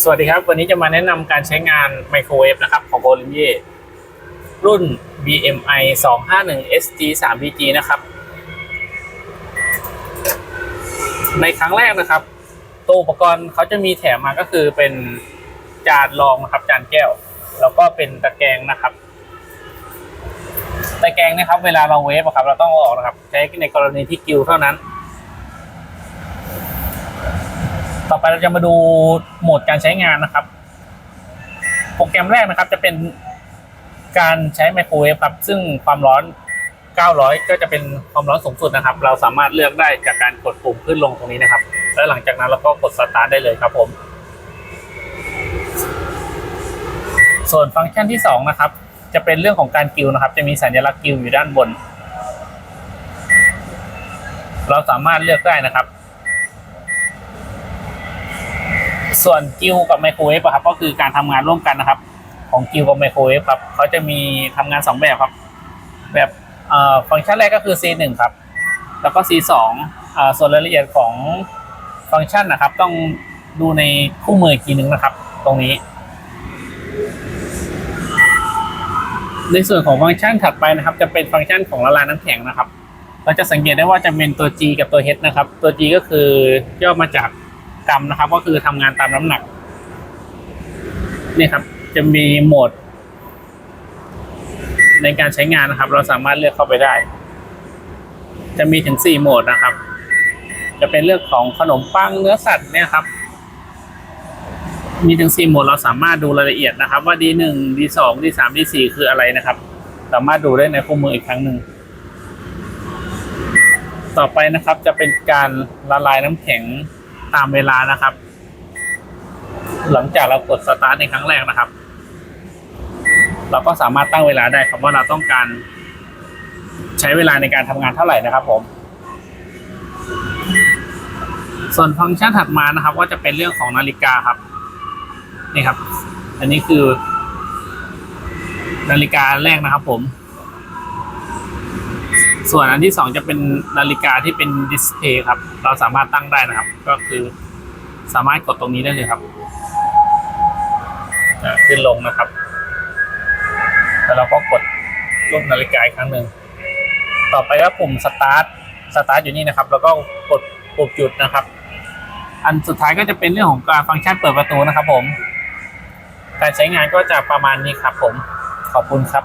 สวัสดีครับ วันนี้จะมาแนะนำการใช้งานไมโครเวฟนะครับของโ o ลิ m เ r รุ่น BMI 251 SG 3 BG นะครับ ในครั้งแรกนะครับ ตัวอุปกรณ์เขาจะมีแถมมาก็คือเป็นจานรองนะครับ จานแก้ว แล้วก็เป็นตะแกรงนะครับ ตะแกรงนะครับ เวลาเราเวฟอะครับ เราต้องเอาออกนะครับ ใช้ในกรณีที่กิวเท่านั้น ต่อไปเราจะมาดูโหมดการใช้งานนะครับ โปรแกรมแรกนะครับ จะเป็นการใช้ไมโครเวฟครับ ซึ่งความร้อน 900 ก็จะเป็นความร้อนสูงสุดนะครับ เราสามารถเลือกได้จากการกดปุ่มขึ้นลงตรงนี้นะครับ แล้วหลังจากนั้นเราก็กดสตาร์ทได้เลยครับผม ส่วนฟังก์ชันที่ 2 นะครับ จะเป็นเรื่องของการกิวนะครับ จะมีสัญลักษณ์กิวอยู่ด้านบน เราสามารถเลือกได้นะครับ ส่วนกิวกับไมโครเวฟครับก็คือการทำงานร่วมกันนะครับ ของกิวกับไมโครเวฟครับเขาจะมีทำงานสองแบบครับ แบบฟังก์ชันแรกก็คือ C1 ครับ แล้วก็ C2 อ่าส่วนรายละเอียดของฟังก์ชันนะครับ ต้องดูในคู่มืออีกทีนึงนะครับ ตรงนี้ ในส่วนของฟังก์ชันถัดไปนะครับ จะเป็นฟังก์ชันของละลายน้ำแข็งนะครับ เราจะสังเกตได้ว่าจะเป็นตัว G กับตัว H นะครับ ตัว G ก็คือย่อมาจาก กรรมนะครับ ก็คือทำงานตามน้ำหนักนี่ครับ จะมีโหมด ในการใช้งานนะครับ เราสามารถเลือกเข้าไปได้ จะมีถึงสี่โหมดนะครับ จะเป็นเรื่องของขนมปังเนื้อสัตว์เนี่ยครับ มีถึงสี่โหมดเราสามารถดูรายละเอียดนะครับ ว่า D1 D2 D3 D4 คืออะไรนะครับ สามารถดูได้ในคู่มืออีกครั้งหนึ่งต่อไปนะครับจะเป็นการละลายน้ำแข็ง ตามเวลานะครับ หลังจากเรากดสตาร์ทในครั้งแรกนะครับ เราก็สามารถตั้งเวลาได้ครับว่าเราต้องการ ใช้เวลาในการทำงานเท่าไหร่นะครับ ผม ส่วนฟังก์ชันถัดมานะครับ ก็จะเป็นเรื่องของนาฬิกาครับนี่ครับ อันนี้คือ นาฬิกาแรกนะครับ ผม ส่วนอันที่สองจะเป็นนาฬิกาที่เป็นดิสเพย์ครับ เราสามารถตั้งได้นะครับ ก็คือสามารถกดตรงนี้ได้เลยครับขึ้นลงนะครับ แล้วเราก็กดรูปนาฬิกาอีกครั้งหนึ่ง ต่อไปก็ปุ่มสตาร์ท สตาร์ทอยู่นี่นะครับ แล้วก็กดปุ่มหยุดนะครับ อันสุดท้ายก็จะเป็นเรื่องของการฟังก์ชันเปิดประตูนะครับผม การใช้งานก็จะประมาณนี้ครับผม ขอบคุณครับ